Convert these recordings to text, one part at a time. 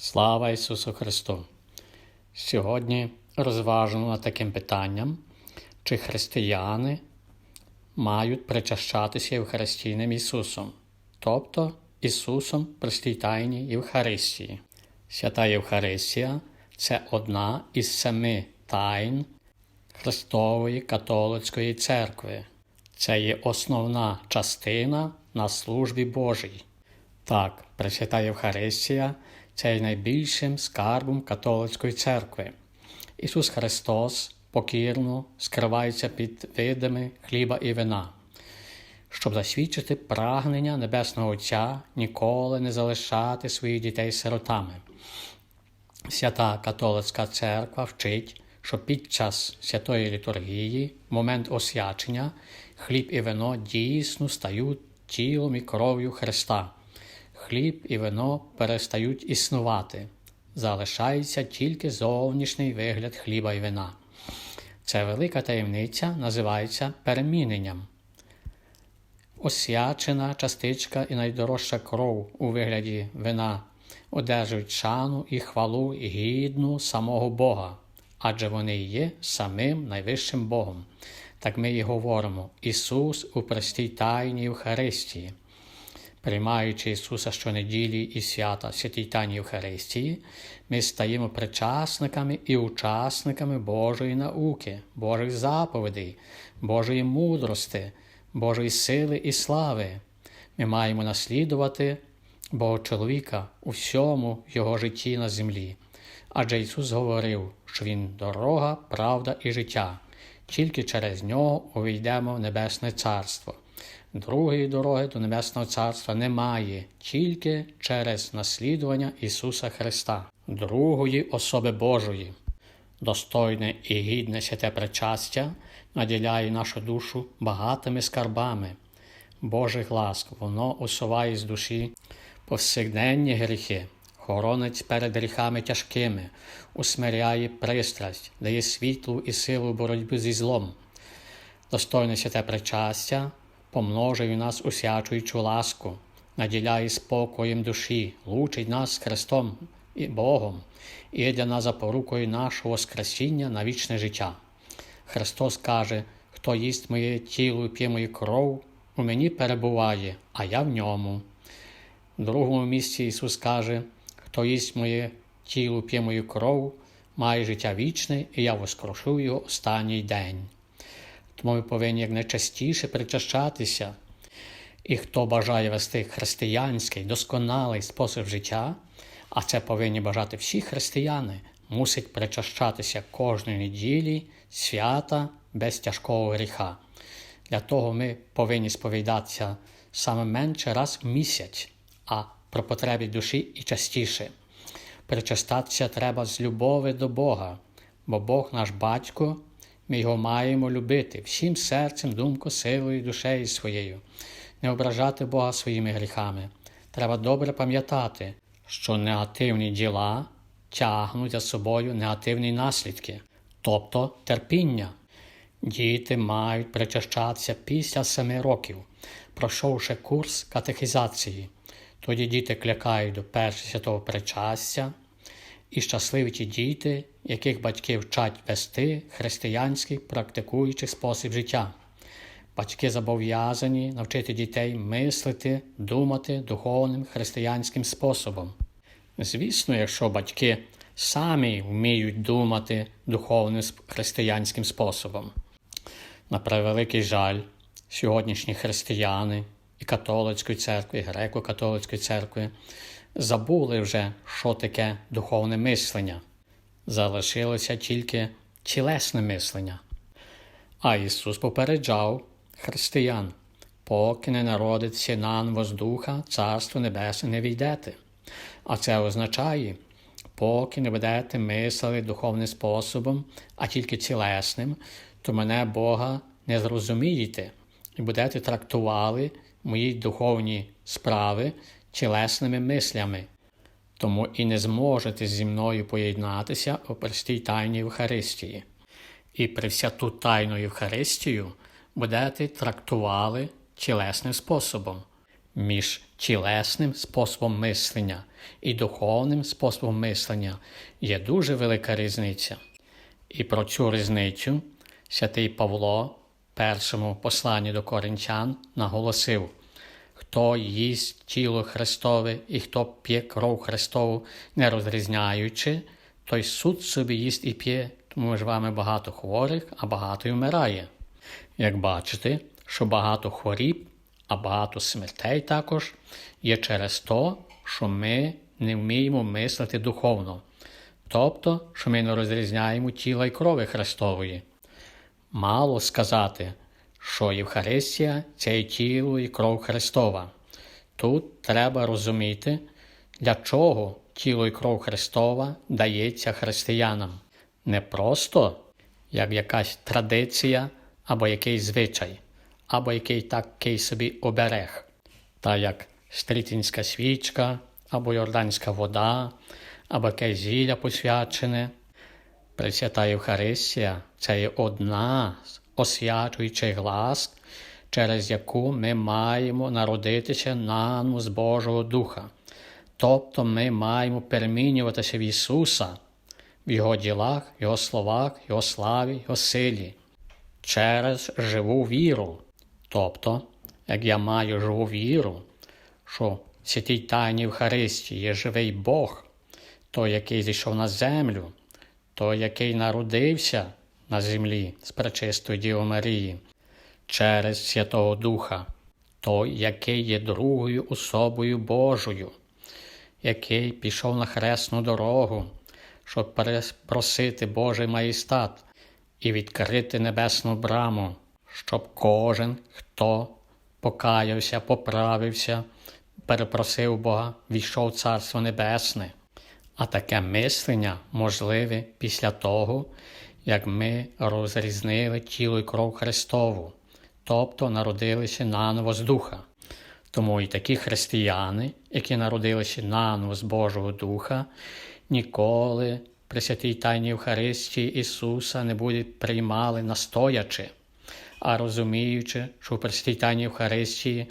Слава Ісусу Христу! Сьогодні розважено над таким питанням, чи християни мають причащатися Євхаристійним Ісусом, тобто Ісусом при святій Тайні Євхаристії. Свята Євхаристія це одна із семи тайн Христової католицької церкви. Це є основна частина на службі Божій. Так, Пресвята Євхаристія це є найбільшим скарбом католицької церкви. Ісус Христос покірно скривається під видами хліба і вина, щоб засвідчити прагнення Небесного Отця ніколи не залишати своїх дітей сиротами. Свята католицька церква вчить, що під час святої літургії, в момент освячення, хліб і вино дійсно стають тілом і кров'ю Христа. Хліб і вино перестають існувати, залишається тільки зовнішній вигляд хліба і вина. Ця велика таємниця називається переміненням. Освячена частичка і найдорожча кров у вигляді вина одержують шану і хвалу гідну самого Бога, адже вони є самим найвищим Богом. Так ми і говоримо: Ісус у простій тайні Євхаристії. Приймаючи Ісуса щонеділі і свята святій Євхаристії, ми стаємо причасниками і учасниками Божої науки, Божих заповідей, Божої мудрости, Божої сили і слави. Ми маємо наслідувати Бога чоловіка у всьому Його житті на землі. Адже Ісус говорив, що Він дорога, правда і життя, тільки через нього увійдемо в Небесне Царство. Другої дороги до Небесного Царства немає, тільки через наслідування Ісуса Христа, другої особи Божої. Достойне і гідне святе причастя наділяє нашу душу багатими скарбами. Божих ласк, воно усуває з душі повсякденні гріхи, хоронить перед гріхами тяжкими, усмиряє пристрасть, дає світлу і силу боротьби зі злом. Достойне святе причастя помножує нас усячуючу ласку, наділяє спокоєм душі, лучить нас з Христом і Богом, і є для нас запорукою нашого Воскресіння на вічне життя. Христос каже, хто їсть моє тіло і п'є мою кров, у мені перебуває, а я в ньому. В другому місці Ісус каже, хто їсть моє тіло, п'є мою кров, має життя вічне, і я воскрошу його останній день. Тому ми повинні якнайчастіше причащатися. І хто бажає вести християнський, досконалий спосіб життя, а це повинні бажати всі християни, мусить причащатися кожної неділі свята без тяжкого гріха. Для того ми повинні сповідатися саме менше раз в місяць, а про потребі душі і частіше. Причастатися треба з любови до Бога, бо Бог наш батько. Ми його маємо любити всім серцем, думкою, силою, душею своєю, не ображати Бога своїми гріхами. Треба добре пам'ятати, що негативні діла тягнуть за собою негативні наслідки, тобто терпіння. Діти мають причащатися після семи років, пройшовши курс катехізації. Тоді діти клякають до першого святого причастя. І щасливі ті діти, яких батьки вчать вести християнський практикуючий спосіб життя. Батьки зобов'язані навчити дітей мислити, думати духовним християнським способом. Звісно, якщо батьки самі вміють думати духовним християнським способом. На превеликий жаль, сьогоднішні християни і католицької церкви, і греко-католицької церкви забули вже, що таке духовне мислення. Залишилося тільки тілесне мислення. А Ісус попереджав християн, поки не народиться нам воздуха, Царство Небесне не війдете. А це означає, поки не будете мислити духовним способом, а тільки тілесним, то мене Бога не зрозумієте і будете трактували мої духовні справи тілесними мислями, тому і не зможете зі мною поєднатися у простій тайні Євхаристії. І при всяту тайну Євхаристію будете трактували тілесним способом. між тілесним способом мислення і духовним способом мислення є дуже велика різниця. І про цю різницю святий Павло першому посланні до коринтян наголосив, хто їсть тіло Христове і хто п'є кров Христову, не розрізняючи, той суд собі їсть і п'є, тому ж вами багато хворих, а багато й вмирає. Як бачите, що багато хворіб, а багато смертей також є через то, що ми не вміємо мислити духовно, тобто, що ми не розрізняємо тіла і крови Христової. Мало сказати, що Євхаристія це і тіло і кров Христова. Тут треба розуміти, для чого тіло і кров Христова дається християнам. Не просто як якась традиція або якийсь звичай, або який такий собі оберег, та як стрітинська свічка, або йорданська вода, або якесь зілля посвячене. Пресвята Євхаристія це є одна з освячуючих ласк, через яку ми маємо народитися наново з Божого Духа. Тобто ми маємо перемінюватися в Ісуса, в Його ділах, Його словах, Його славі, Його силі, через живу віру. Тобто, як я маю живу віру, що в святій Тайні Євхаристії є живий Бог, той, який зійшов на землю, той, який народився на землі з пречистої Діви Марії, через Святого Духа, той, який є другою особою Божою, який пішов на хресну дорогу, щоб перепросити Божий маєстат і відкрити небесну браму, щоб кожен, хто покаявся, поправився, перепросив Бога, війшов в Царство Небесне. А таке мислення можливе після того, як ми розрізнили тіло і кров Христову, тобто народилися наново з Духа. Тому і такі християни, які народилися наново з Божого Духа, ніколи при святій Тайні Євхаристії Ісуса не будуть приймали настоячи, а розуміючи, що в Пресвятій Тайні Євхаристії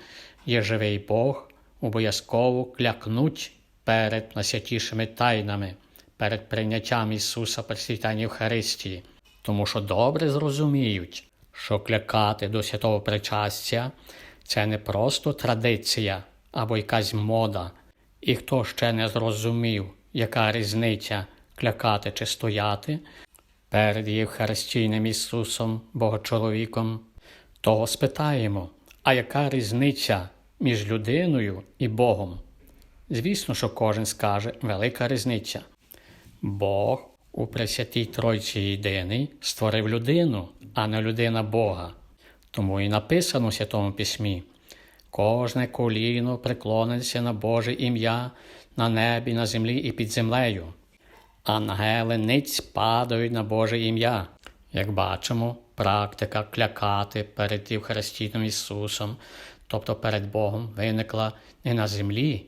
є живий Бог, обов'язково клякнуть перед найсвятішими тайнами, перед прийняттям Ісуса Пресвітання Євхаристії, тому що добре зрозуміють, що клякати до святого причастя це не просто традиція або якась мода, і хто ще не зрозумів, яка різниця клякати чи стояти перед Євхаристійним Ісусом, Богочоловіком, того спитаємо, а яка різниця між людиною і Богом? Звісно, що кожен скаже велика різниця. Бог у Пресвятій Тройці Єдиний створив людину, а не людина Бога. Тому і написано в Святому Письмі: кожне коліно приклониться на Боже ім'я на небі, на землі і під землею. Ангели ниць падають на Боже ім'я. Як бачимо, практика клякати перед Євхаристійним Ісусом, тобто перед Богом, виникла не на землі,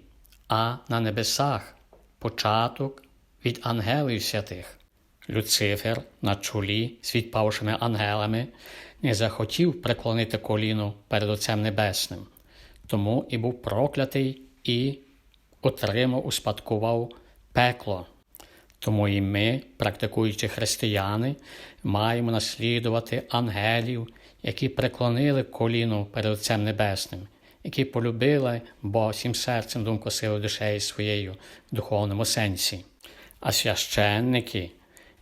а на небесах, початок від ангелів святих. Люцифер на чолі з відпавшими ангелами не захотів преклонити коліно перед Отцем Небесним, тому і був проклятий і отримав, успадкував пекло. Тому і ми, практикуючи християни, маємо наслідувати ангелів, які преклонили коліно перед Отцем Небесним, які полюбили Бога всім серцем, думку силою душею своєю в духовному сенсі, а священники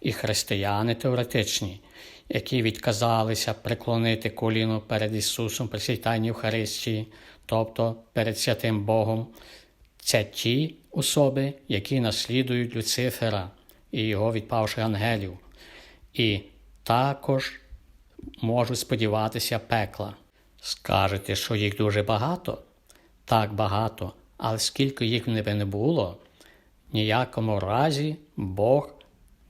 і християни теоретичні, які відказалися преклонити коліно перед Ісусом при святанні Євхаристії, тобто перед святим Богом, це ті особи, які наслідують Люцифера і його відпавших ангелів, і також можуть сподіватися пекла. Скажете, що їх дуже багато? Так багато, але скільки їх не би не було, ніякому разі Бог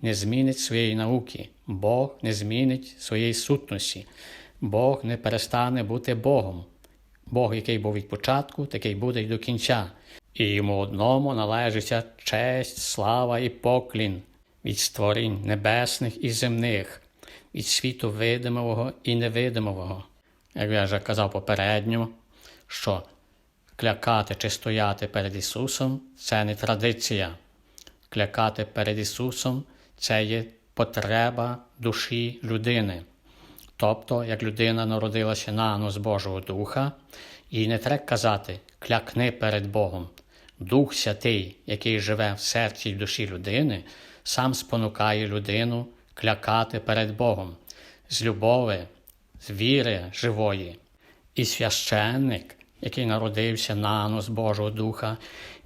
не змінить своєї науки, Бог не змінить своєї сутності, Бог не перестане бути Богом. Бог, який був від початку, такий буде й до кінця, і йому одному належиться честь, слава і поклін від створінь небесних і земних, від світу видимого і невидимого. Як я вже казав попередньо, що Клякати чи стояти перед Ісусом це не традиція. Клякати перед Ісусом це є потреба душі людини. Тобто, як людина народилася нано з Божого Духа, їй не треба казати клякни перед Богом. Дух Святий, який живе в серці й душі людини, сам спонукає людину клякати перед Богом з любови, з віри живої. І священник, який народився нано з Божого Духа,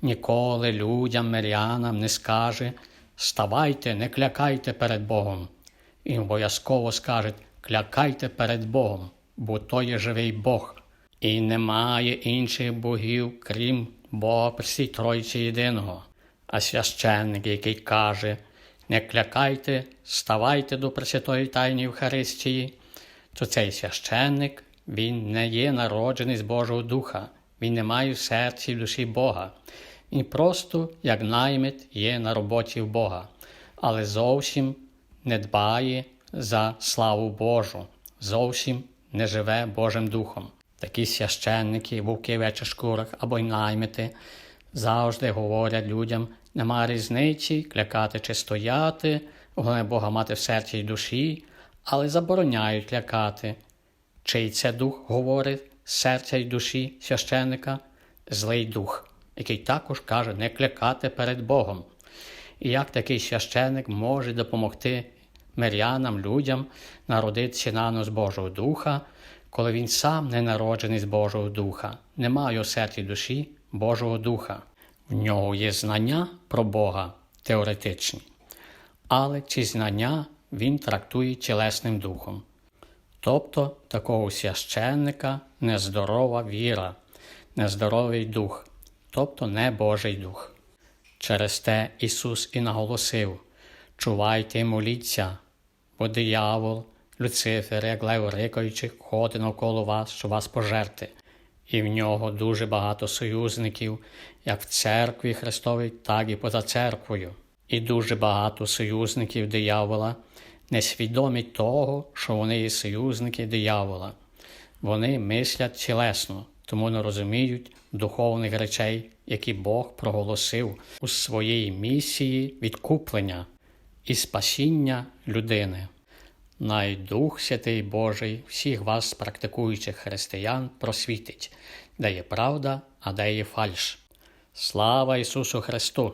ніколи людям, мирянам не скаже Ставайте, не клякайте перед Богом. Він обов'язково скаже клякайте перед Богом, бо то є живий Бог, і немає інших богів, крім Бога Пресвій Тройці Єдиного. А священник, який каже не клякайте, ставайте до Пресвятої Тайні Євхаристії, то цей священник він не є народжений з Божого Духа, він не має в серці і в душі Бога. Він просто, як наймит, є на роботі в Бога, але зовсім не дбає за славу Божу, зовсім не живе Божим Духом. Такі священники, вовки в шкурах або й наймити завжди говорять людям, нема різниці, клякати чи стояти, головне Бога мати в серці й душі, але забороняють клякати. Чий це дух говорить серця й душі священника? Злий дух, який також каже не клякати перед Богом. І як такий священник може допомогти мирянам, людям народитися нано з Божого Духа, коли він сам не народжений з Божого Духа, не має у серці душі Божого Духа. В нього є знання про Бога теоретичні, але ці знання він трактує тілесним духом. Тобто такого священника нездорова віра, нездоровий дух, тобто не Божий дух. Через те Ісус і наголосив чувайте і моліться, бо диявол, Люцифер, як лев рикаючи, ходить навколо вас, щоб вас пожерти. І в нього дуже багато союзників, як в церкві Христовій, так і поза церквою. І дуже багато союзників диявола не свідомі того, що вони є союзники диявола. Вони мислять тілесно, тому не розуміють духовних речей, які Бог проголосив у своїй місії відкуплення і спасіння людини. Най Дух Святий Божий всіх вас, практикуючих християн, просвітить, де є правда, а де є фальш. Слава Ісусу Христу!